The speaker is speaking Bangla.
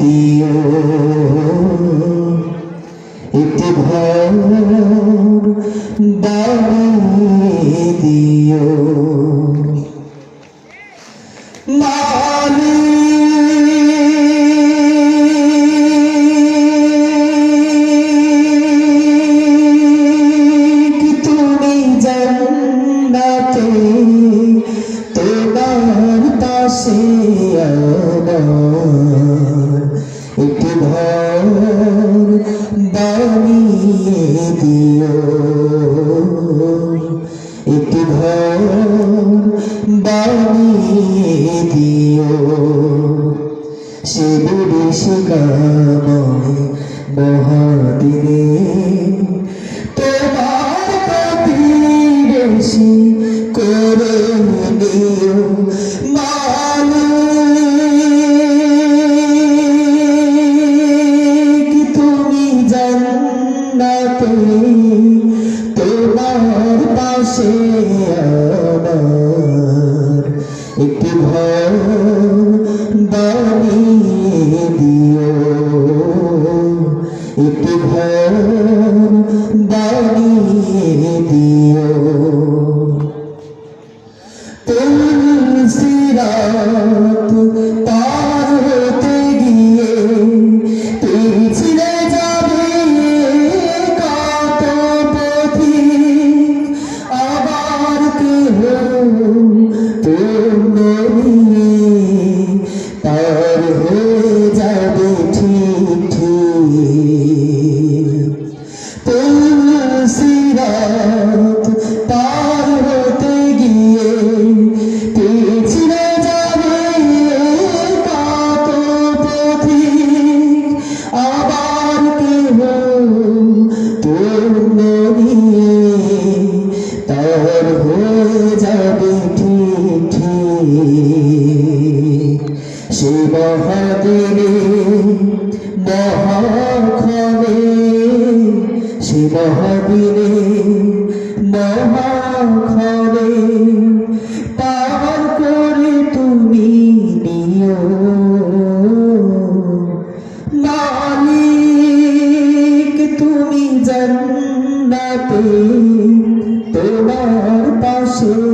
দিও একটি ঘর বানিয়ে দিও একটি ঘর বানিয়ে দিও। সে বিদেশি কাময় মহাদিনে তোমার প্রতিবেশী করে নিও আমার একটি ঘর বানিয়ে দিও। একটি ঘর বানিয়ে দিও। তুলসিরাত পার পার হয়ে যাবে তুলসিরাত পার হতে গিয়ে পিছলে যাবে কত পথিক আবার কেহ পূর্ণ নিয়ে তার হয়ে যাবে ঠিক ঠিক। সে মহাদিনে মহাক্ষণে সে মহাদিনে মহাক্ষণে পার করে তুমি মালিক তুমি জান্নাতে তোমার পাশে